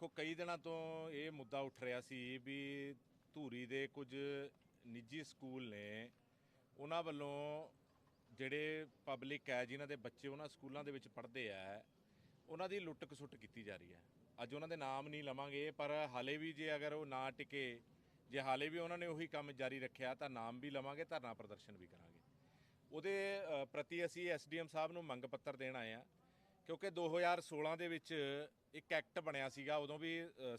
ਦੇਖੋ, ਕਈ ਦਿਨਾਂ ਤੋਂ ਇਹ ਮੁੱਦਾ ਉੱਠ ਰਿਹਾ ਸੀ ਵੀ ਧੂਰੀ ਦੇ ਕੁਝ ਨਿੱਜੀ ਸਕੂਲ ਨੇ ਉਹਨਾਂ ਵੱਲੋਂ ਜਿਹੜੇ ਪਬਲਿਕ ਹੈ, ਜਿਨ੍ਹਾਂ ਦੇ ਬੱਚੇ ਉਹਨਾਂ ਸਕੂਲਾਂ ਦੇ ਵਿੱਚ ਪੜ੍ਹਦੇ ਆ, ਉਹਨਾਂ ਦੀ ਲੁੱਟ ਖਸੁੱਟ ਕੀਤੀ ਜਾ ਰਹੀ ਹੈ। ਅੱਜ ਉਹਨਾਂ ਦੇ ਨਾਮ ਨਹੀਂ ਲਵਾਂਗੇ, ਪਰ ਹਾਲੇ ਵੀ ਜੇ ਅਗਰ ਉਹ ਨਾ ਟਿਕੇ, ਜੇ ਹਾਲੇ ਵੀ ਉਹਨਾਂ ਨੇ ਉਹੀ ਕੰਮ ਜਾਰੀ ਰੱਖਿਆ, ਤਾਂ ਨਾਮ ਵੀ ਲਵਾਂਗੇ, ਧਰਨਾ ਪ੍ਰਦਰਸ਼ਨ ਵੀ ਕਰਾਂਗੇ। ਉਹਦੇ ਪ੍ਰਤੀ ਅਸੀਂ ਐਸਡੀਐਮ ਸਾਹਿਬ ਨੂੰ ਮੰਗ ਪੱਤਰ ਦੇਣ ਆਏ ਆ ਕਿਉਂਕਿ 2016 ਦੇ ਵਿੱਚ ਇੱਕ ਐਕਟ ਬਣਿਆ ਸੀਗਾ, ਉਦੋਂ ਵੀ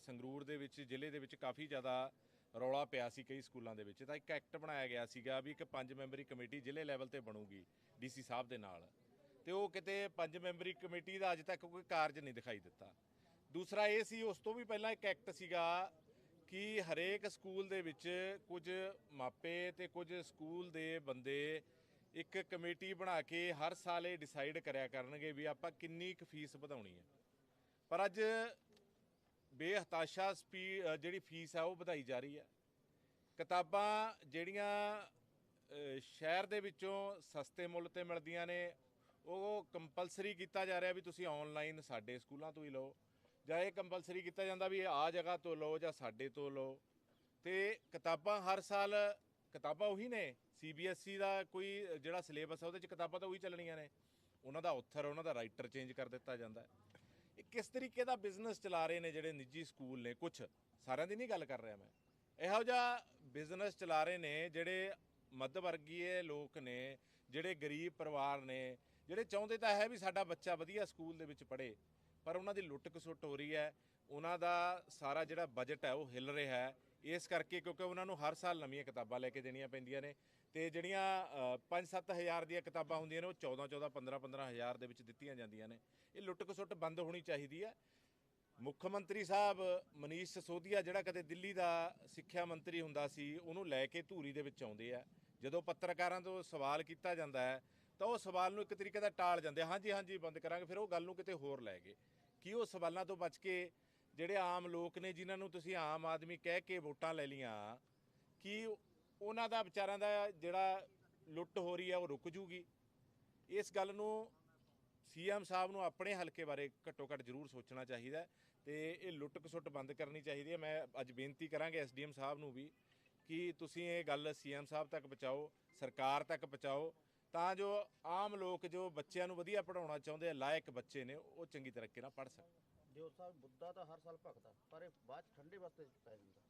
ਸੰਗਰੂਰ ਦੇ ਵਿੱਚ, ਜ਼ਿਲ੍ਹੇ ਦੇ ਵਿੱਚ ਕਾਫੀ ਜ਼ਿਆਦਾ ਰੌਲਾ ਪਿਆ ਸੀ ਕਈ ਸਕੂਲਾਂ ਦੇ ਵਿੱਚ। ਤਾਂ ਇੱਕ ਐਕਟ ਬਣਾਇਆ ਗਿਆ ਸੀਗਾ ਵੀ ਇੱਕ ਪੰਜ ਮੈਂਬਰੀ ਕਮੇਟੀ ਜ਼ਿਲ੍ਹੇ ਲੈਵਲ ਤੇ ਬਣੂਗੀ, ਡੀਸੀ ਸਾਹਿਬ ਦੇ ਨਾਲ। ਤੇ ਉਹ ਕਿਤੇ ਪੰਜ ਮੈਂਬਰੀ ਕਮੇਟੀ ਦਾ ਅੱਜ ਤੱਕ ਕੋਈ ਕਾਰਜ ਨਹੀਂ ਦਿਖਾਈ ਦਿੱਤਾ। ਦੂਸਰਾ ਇਹ ਸੀ, ਉਸ ਤੋਂ ਵੀ ਪਹਿਲਾਂ ਇੱਕ ਐਕਟ ਸੀਗਾ ਕਿ ਹਰੇਕ ਸਕੂਲ ਦੇ ਵਿੱਚ ਕੁਝ ਮਾਪੇ ਤੇ ਕੁਝ ਸਕੂਲ ਦੇ ਬੰਦੇ ਇੱਕ ਕਮੇਟੀ ਬਣਾ ਕੇ ਹਰ ਸਾਲ ਇਹ ਡਿਸਾਈਡ ਕਰਿਆ ਕਰਨਗੇ ਵੀ ਆਪਾਂ ਕਿੰਨੀ ਕੁ ਫੀਸ ਵਧਾਉਣੀ ਹੈ। ਪਰ ਅੱਜ ਬੇਹਤਾਸ਼ਾ ਸਪੀ ਜਿਹੜੀ ਫੀਸ ਆ ਉਹ ਵਧਾਈ ਜਾ ਰਹੀ ਹੈ। ਕਿਤਾਬਾਂ ਜਿਹੜੀਆਂ ਸ਼ਹਿਰ ਦੇ ਵਿੱਚੋਂ ਸਸਤੇ ਮੁੱਲ ਤੇ ਮਿਲਦੀਆਂ ਨੇ, ਉਹ ਕੰਪਲਸਰੀ ਕੀਤਾ ਜਾ ਰਿਹਾ ਵੀ ਤੁਸੀਂ ਆਨਲਾਈਨ ਸਾਡੇ ਸਕੂਲਾਂ ਤੋਂ ਹੀ ਲਓ। ਜਾਂ ਇਹ ਕੰਪਲਸਰੀ ਕੀਤਾ ਜਾਂਦਾ ਵੀ ਆ ਜਗ੍ਹਾ ਤੋਂ ਲਓ ਜਾਂ ਸਾਡੇ ਤੋਂ ਲਓ। ਤੇ ਕਿਤਾਬਾਂ ਹਰ ਸਾਲ ਕਿਤਾਬਾਂ ਉਹੀ ਨੇ। ਸੀਬੀਐਸਈ ਦਾ ਕੋਈ, ਜਿਹੜਾ ਸਿਲੇਬਸ ਹੈ ਉਹਦੇ ਚ ਕਿਤਾਬਾਂ ਤਾਂ ਉਹੀ ਚੱਲਣੀਆਂ ਨੇ। ਉਹਨਾਂ ਦਾ ਆਥਰ ਉਹਨਾਂ ਦਾ ਰਾਈਟਰ ਚੇਂਜ ਕਰ ਦਿੱਤਾ ਜਾਂਦਾ ਹੈ। ਇਹ ਕਿਸ ਤਰੀਕੇ ਦਾ ਬਿਜ਼ਨਸ ਚਲਾ ਰਹੇ ਨੇ ਜਿਹੜੇ ਨਿੱਜੀ ਸਕੂਲ ਨੇ? ਕੁਝ ਸਾਰਿਆਂ ਦੀ ਨਹੀਂ ਗੱਲ ਕਰ ਰਿਹਾ ਮੈਂ। ਇਹੋ ਜਿਹਾ ਬਿਜ਼ਨਸ ਚਲਾ ਰਹੇ ਨੇ ਜਿਹੜੇ ਮੱਧ ਵਰਗੀਏ ਲੋਕ ਨੇ, ਜਿਹੜੇ ਗਰੀਬ ਪਰਿਵਾਰ ਨੇ, ਜਿਹੜੇ ਚਾਹੁੰਦੇ ਤਾਂ ਹੈ ਵੀ ਸਾਡਾ ਬੱਚਾ ਵਧੀਆ ਸਕੂਲ ਦੇ ਵਿੱਚ ਪੜ੍ਹੇ, ਪਰ ਉਹਨਾਂ ਦੀ ਲੁੱਟ ਖਸੁੱਟ ਹੋ ਰਹੀ ਹੈ। ਉਹਨਾਂ ਦਾ ਸਾਰਾ ਜਿਹੜਾ ਬਜਟ ਹੈ, ਉਹ ਹਿੱਲ ਰਿਹਾ ਹੈ। ਇਸ ਕਰਕੇ ਕਿਉਂਕਿ ਉਹਨਾਂ ਨੂੰ ਹਰ ਸਾਲ ਨਵੀਆਂ ਕਿਤਾਬਾਂ ਲੈ ਕੇ ਦੇਣੀਆਂ ਪੈਂਦੀਆਂ ਨੇ ਤੇ ਜਿਹੜੀਆਂ 5-7 ਹਜ਼ਾਰ ਦੀਆਂ ਕਿਤਾਬਾਂ ਹੁੰਦੀਆਂ ਨੇ, ਉਹ 14-14 15-15 ਹਜ਼ਾਰ ਦੇ ਵਿੱਚ ਦਿੱਤੀਆਂ ਜਾਂਦੀਆਂ ਨੇ। ਇਹ ਲੁੱਟ ਖਸੁੱਟ ਬੰਦ ਹੋਣੀ ਚਾਹੀਦੀ ਹੈ। ਮੁੱਖ ਮੰਤਰੀ ਸਾਹਿਬ ਮਨੀਸ਼ ਸਸੋਦੀਆ ਜਿਹੜਾ ਕਦੇ ਦਿੱਲੀ ਦਾ ਸਿੱਖਿਆ ਮੰਤਰੀ ਹੁੰਦਾ ਸੀ, ਉਹਨੂੰ ਲੈ ਕੇ ਧੂਰੀ ਦੇ ਵਿੱਚ ਆਉਂਦੇ ਆ। ਜਦੋਂ ਪੱਤਰਕਾਰਾਂ ਤੋਂ ਸਵਾਲ ਕੀਤਾ ਜਾਂਦਾ ਹੈ, ਤਾਂ ਉਹ ਸਵਾਲ ਨੂੰ ਇੱਕ ਤਰੀਕੇ ਦਾ ਟਾਲ ਜਾਂਦੇ ਹਾਂਜੀ ਹਾਂਜੀ, ਬੰਦ ਕਰਾਂਗੇ। ਫਿਰ ਉਹ ਗੱਲ ਨੂੰ ਕਿਤੇ ਹੋਰ ਲੈ ਗਏ। ਕੀ ਉਹ ਸਵਾਲਾਂ ਤੋਂ ਬਚ ਕੇ ਜਿਹੜੇ ਆਮ ਲੋਕ ਨੇ, ਜਿਨ੍ਹਾਂ ਨੂੰ ਤੁਸੀਂ ਆਮ ਆਦਮੀ ਕਹਿ ਕੇ ਵੋਟਾਂ ਲੈ ਲੀਆਂ ਕਿ ਉਹਨਾਂ ਦਾ ਵਿਚਾਰਾਂ ਦਾ ਜਿਹੜਾ ਲੁੱਟ ਹੋ ਰਹੀ ਹੈ ਉਹ ਰੁਕ ਜੂਗੀ। ਇਸ ਗੱਲ ਨੂੰ ਸੀਐਮ ਸਾਹਿਬ ਨੂੰ ਆਪਣੇ ਹਲਕੇ ਬਾਰੇ ਘੱਟੋ ਘੱਟ ਜ਼ਰੂਰ ਸੋਚਣਾ ਚਾਹੀਦਾ ਹੈ ਤੇ ਇਹ ਲੁੱਟ ਖਸੁੱਟ ਬੰਦ ਕਰਨੀ ਚਾਹੀਦੀ ਹੈ। ਮੈਂ ਅੱਜ ਬੇਨਤੀ ਕਰਾਂਗੇ ਐਸਡੀਐਮ ਸਾਹਿਬ ਨੂੰ ਵੀ ਕਿ ਤੁਸੀਂ ਇਹ ਗੱਲ ਸੀਐਮ ਸਾਹਿਬ ਤੱਕ ਪਹੁੰਚਾਓ, ਸਰਕਾਰ ਤੱਕ ਪਹੁੰਚਾਓ, ਤਾਂ ਜੋ ਆਮ ਲੋਕ ਜੋ ਬੱਚਿਆਂ ਨੂੰ ਵਧੀਆ ਪੜਾਉਣਾ ਚਾਹੁੰਦੇ ਆ, ਲਾਇਕ ਬੱਚੇ ਨੇ, ਉਹ ਚੰਗੀ ਤਰੀਕੇ ਨਾਲ ਪੜ ਸਕਣ। ਦਿਓ ਸਾਹਿਬ ਬੁੱਧਾ ਤਾਂ ਹਰ ਸਾਲ ਭਗਦਾ ਪਰ ਇਹ ਬਾਅਦ 'ਚ ਠੰਡੇ ਵਾਸਤੇ ਪੈ ਜਾਂਦਾ।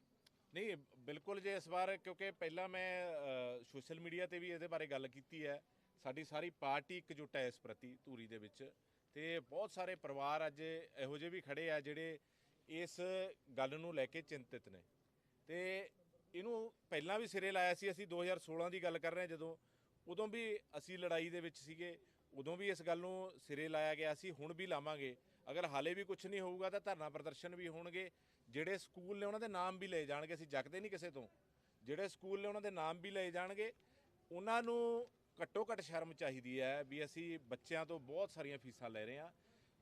ਨਹੀਂ, ਬਿਲਕੁਲ ਜੇ ਇਸ ਵਾਰ, ਕਿਉਂਕਿ ਪਹਿਲਾਂ ਮੈਂ ਸੋਸ਼ਲ ਮੀਡੀਆ ਤੇ ਵੀ ਇਹਦੇ ਬਾਰੇ ਗੱਲ ਕੀਤੀ ਹੈ। ਸਾਡੀ ਸਾਰੀ ਪਾਰਟੀ ਇਕਜੁੱਟ ਹੈ ਇਸ ਪ੍ਰਤੀ, ਧੂਰੀ ਦੇ ਵਿੱਚ। ਤੇ ਬਹੁਤ ਸਾਰੇ ਪਰਿਵਾਰ ਅੱਜ ਇਹੋ ਜਿਹੇ ਵੀ ਖੜੇ ਆ, ਜਿਹੜੇ ਇਸ ਗੱਲ ਨੂੰ ਲੈ ਕੇ ਚਿੰਤਿਤ ਨੇ। ਤੇ ਇਹਨੂੰ ਪਹਿਲਾਂ ਵੀ ਸਿਰੇ ਲਾਇਆ ਸੀ, ਅਸੀਂ 2016 ਦੀ ਗੱਲ ਕਰ ਰਹੇ ਜਦੋਂ। ਉਦੋਂ ਵੀ ਅਸੀਂ ਲੜਾਈ ਦੇ ਵਿੱਚ ਸੀਗੇ, ਉਦੋਂ ਵੀ ਇਸ ਗੱਲ ਨੂੰ ਸਿਰੇ ਲਾਇਆ ਗਿਆ ਸੀ, ਹੁਣ ਵੀ ਲਾਵਾਂਗੇ। ਅਗਰ ਹਾਲੇ ਵੀ ਕੁਝ ਨਹੀਂ ਹੋਊਗਾ ਤਾਂ ਧਰਨਾ ਪ੍ਰਦਰਸ਼ਨ ਵੀ ਹੋਣਗੇ। ਜਿਹੜੇ ਸਕੂਲ ਨੇ ਉਹਨਾਂ ਦੇ ਨਾਮ ਵੀ ਲਏ ਜਾਣਗੇ। ਅਸੀਂ ਜੱਕਦੇ ਨਹੀਂ ਕਿਸੇ ਤੋਂ। ਜਿਹੜੇ ਸਕੂਲ ਨੇ ਉਹਨਾਂ ਦੇ ਨਾਮ ਵੀ ਲਏ ਜਾਣਗੇ। ਉਹਨਾਂ ਨੂੰ ਘੱਟੋ ਘੱਟ ਸ਼ਰਮ ਚਾਹੀਦੀ ਹੈ ਵੀ ਅਸੀਂ ਬੱਚਿਆਂ ਤੋਂ ਬਹੁਤ ਸਾਰੀਆਂ ਫੀਸਾਂ ਲੈ ਰਹੇ ਹਾਂ।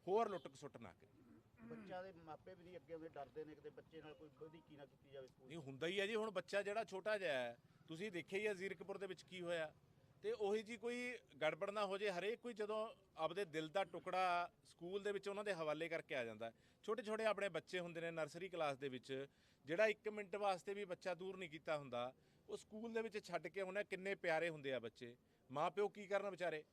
ਹੋਰ ਲੁੱਟ ਖਸੁੱਟ ਨਾ ਕਰੀਏ। ਬੱਚਿਆਂ ਦੇ ਮਾਪੇ ਵੀ ਨਹੀਂ ਅੱਗੇ ਆਉਂਦੇ ਡਰਦੇ ਨੇ ਕਿਤੇ ਬੱਚੇ ਨਾਲ ਕੋਈ ਵਧੀਕੀ ਨਾ ਕੀਤੀ ਜਾਵੇ ਸਕੂਲ ਨਹੀਂ ਹੁੰਦਾ ਹੀ ਹੈ ਜੀ। ਹੁਣ ਬੱਚਾ ਜਿਹੜਾ ਛੋਟਾ ਜਿਹਾ ਹੈ ਤੁਸੀਂ ਦੇਖਿਆ ਹੀ ਹੈ ਜ਼ੀਰਕਪੁਰ ਦੇ ਵਿੱਚ ਕੀ ਹੋਇਆ? ਤੇ ਉਹੀ ਜੀ ਕੋਈ ਗੜਬੜ ਨਾ ਹੋ ਜੇ, ਹਰੇਕ ਕੋਈ ਜਦੋਂ ਆਪਦੇ ਦਿਲ ਦਾ ਟੁਕੜਾ ਸਕੂਲ ਦੇ ਵਿੱਚ ਉਹਨਾਂ ਦੇ ਹਵਾਲੇ ਕਰਕੇ ਆ ਜਾਂਦਾ। ਛੋਟੇ ਛੋਟੇ ਆਪਣੇ ਬੱਚੇ ਹੁੰਦੇ ਨੇ ਨਰਸਰੀ ਕਲਾਸ ਦੇ ਵਿੱਚ, ਜਿਹੜਾ 1 ਮਿੰਟ ਵਾਸਤੇ ਵੀ ਬੱਚਾ ਦੂਰ ਨਹੀਂ ਕੀਤਾ ਹੁੰਦਾ, ਉਹ ਸਕੂਲ ਦੇ ਵਿੱਚ ਛੱਡ ਕੇ ਉਹਨੇ ਕਿੰਨੇ ਪਿਆਰੇ ਹੁੰਦੇ ਆ ਬੱਚੇ। ਮਾਂ ਪਿਓ ਕੀ ਕਰਨ ਵਿਚਾਰੇ?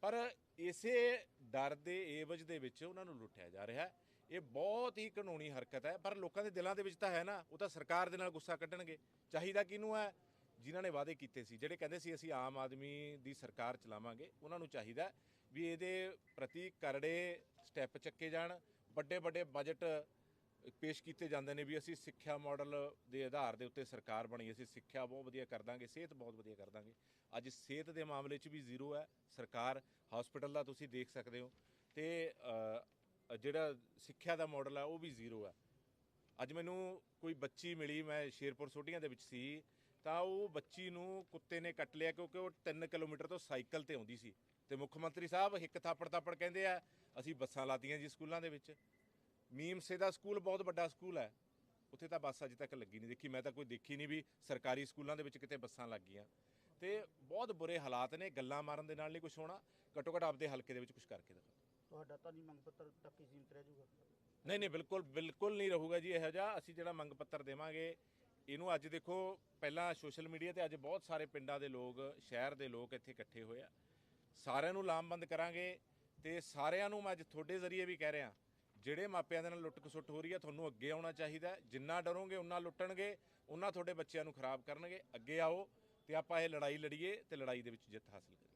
ਪਰ ਇਸੇ ਡਰ ਦੇ ਏਵਜ ਦੇ ਵਿੱਚ ਉਹਨਾਂ ਨੂੰ ਲੁੱਟਿਆ ਜਾ ਰਿਹਾ। ਹੈ ਇਹ ਬਹੁਤ ਹੀ ਕਾਨੂੰਨੀ ਹਰਕਤ ਹੈ, ਪਰ ਲੋਕਾਂ ਦੇ ਦਿਲਾਂ ਦੇ ਵਿੱਚ ਤਾਂ ਹੈ ਨਾ, ਉਹ ਤਾਂ ਸਰਕਾਰ ਦੇ ਨਾਲ ਗੁੱਸਾ ਕੱਢਣਗੇ। ਚਾਹੀਦਾ ਕਿਹਨੂੰ ਹੈ? ਜਿਨ੍ਹਾਂ ਨੇ ਵਾਅਦੇ ਕੀਤੇ ਸੀ, ਜਿਹੜੇ ਕਹਿੰਦੇ ਸੀ ਅਸੀਂ ਆਮ ਆਦਮੀ ਦੀ ਸਰਕਾਰ ਚਲਾਵਾਂਗੇ, ਉਹਨਾਂ ਨੂੰ ਚਾਹੀਦਾ ਵੀ ਇਹਦੇ ਪ੍ਰਤੀ ਕਰੜੇ ਸਟੈਪ ਚੱਕੇ ਜਾਣ ਵੱਡੇ ਵੱਡੇ ਬਜਟ ਪੇਸ਼ ਕੀਤੇ ਜਾਂਦੇ ਨੇ ਵੀ ਅਸੀਂ ਸਿੱਖਿਆ ਮਾਡਲ ਦੇ ਆਧਾਰ ਦੇ ਉੱਤੇ ਸਰਕਾਰ ਬਣੀ, ਅਸੀਂ ਸਿੱਖਿਆ ਬਹੁਤ ਵਧੀਆ ਕਰ ਦਾਂਗੇ, ਸਿਹਤ ਬਹੁਤ ਵਧੀਆ ਕਰ ਦਾਂਗੇ। ਅੱਜ ਸਿਹਤ ਦੇ ਮਾਮਲੇ 'ਚ ਵੀ ਜ਼ੀਰੋ ਹੈ, ਸਰਕਾਰ ਹਸਪੀਟਲ ਦਾ ਤੁਸੀਂ ਦੇਖ ਸਕਦੇ ਹੋ ਤੇ ਜਿਹੜਾ ਸਿੱਖਿਆ ਦਾ ਮਾਡਲ ਹੈ ਉਹ ਵੀ ਜ਼ੀਰੋ ਹੈ। ਅੱਜ ਮੈਨੂੰ ਕੋਈ ਬੱਚੀ ਮਿਲੀ, ਮੈਂ ਸ਼ੇਰਪੁਰ ਸੋਢੀਆਂ ਦੇ ਵਿੱਚ ਸੀ ਤਾਂ ਉਹ ਬੱਚੀ ਨੂੰ ਕੁੱਤੇ ਨੇ ਕੱਟ ਲਿਆ ਕਿਉਂਕਿ ਉਹ 3 ਕਿਲੋਮੀਟਰ ਤੋਂ ਸਾਈਕਲ ਤੇ ਆਉਂਦੀ ਸੀ। ਤੇ ਮੁੱਖ ਮੰਤਰੀ ਸਾਹਿਬ ਹਿੱਕ ਥਾਪੜ ਥਾਪੜ ਕਹਿੰਦੇ ਆ ਅਸੀਂ ਬੱਸਾਂ ਲਾਤੀਆਂ ਜੀ ਸਕੂਲਾਂ ਦੇ ਵਿੱਚ। ਮੀਮਸੇ ਦਾ ਸਕੂਲ ਬਹੁਤ ਵੱਡਾ ਸਕੂਲ ਹੈ। ਉੱਥੇ ਤਾਂ ਬੱਸ ਅਜੇ ਤੱਕ ਲੱਗੀ ਨਹੀਂ ਦੇਖੀ। ਮੈਂ ਤਾਂ ਕੋਈ ਦੇਖੀ ਨਹੀਂ ਵੀ ਸਰਕਾਰੀ ਸਕੂਲਾਂ ਦੇ ਵਿੱਚ ਕਿਤੇ ਬੱਸਾਂ ਲੱਗ ਗਈਆਂ। ਤੇ ਬਹੁਤ ਬੁਰੇ ਹਾਲਾਤ ਨੇ। ਗੱਲਾਂ ਮਾਰਨ ਦੇ ਨਾਲ ਨਹੀਂ ਕੁਝ ਹੋਣਾ। ਘੱਟੋ ਘੱਟ ਆਪਦੇ ਹਲਕੇ ਦੇ ਵਿੱਚ ਕੁਝ ਕਰਕੇ ਦਿਖਾਓ। ਤੁਹਾਡਾ ਤਾਂ ਨਹੀਂ ਮੰਗ ਪੱਤਰ ਤੱਕ ਹੀ ਸੀਮਤ ਰਹਿ ਜਾਊਗਾ। ਨਹੀਂ ਨਹੀਂ ਬਿਲਕੁਲ ਬਿਲਕੁਲ ਨਹੀਂ ਰਹੂਗਾ ਜੀ। ਇਹੋ ਜਿਹਾ ਅਸੀਂ ਜਿਹੜਾ ਮੰਗ ਪੱਤਰ ਦੇਵਾਂਗੇ ਇਹਨੂੰ ਅੱਜ ਦੇਖੋ, ਪਹਿਲਾਂ ਸੋਸ਼ਲ ਮੀਡੀਆ ਤੇ ਅੱਜ ਬਹੁਤ ਸਾਰੇ ਪਿੰਡਾਂ ਦੇ ਲੋਕ, ਸ਼ਹਿਰ ਦੇ ਲੋਕ ਇੱਥੇ ਇਕੱਠੇ ਹੋਏ ਆ। ਸਾਰਿਆਂ ਨੂੰ ਲਾਮਬੰਦ ਕਰਾਂਗੇ ਤੇ ਸਾਰਿਆਂ ਨੂੰ ਮੈਂ ਅੱਜ ਤੁਹਾਡੇ ਜ਼ਰੀਏ ਵੀ ਕਹਿ ਰਿਹਾ, ਜਿਹੜੇ ਮਾਪਿਆਂ ਦੇ ਨਾਲ ਲੁੱਟ ਖਸੁੱਟ ਹੋ ਰਹੀ ਹੈ ਤੁਹਾਨੂੰ ਅੱਗੇ ਆਉਣਾ ਚਾਹੀਦਾ ਜਿੰਨਾ ਡਰੋਗੇ ਉਨਾ ਲੁੱਟਣਗੇ ਉਨਾ ਤੁਹਾਡੇ ਬੱਚਿਆਂ ਨੂੰ ਖਰਾਬ ਕਰਨਗੇ। ਅੱਗੇ ਆਓ ਤੇ ਆਪਾਂ ਇਹ ਲੜਾਈ ਲੜੀਏ ਤੇ ਲੜਾਈ ਦੇ ਵਿੱਚ ਜਿੱਤ ਹਾਸਲ ਕਰੀਏ।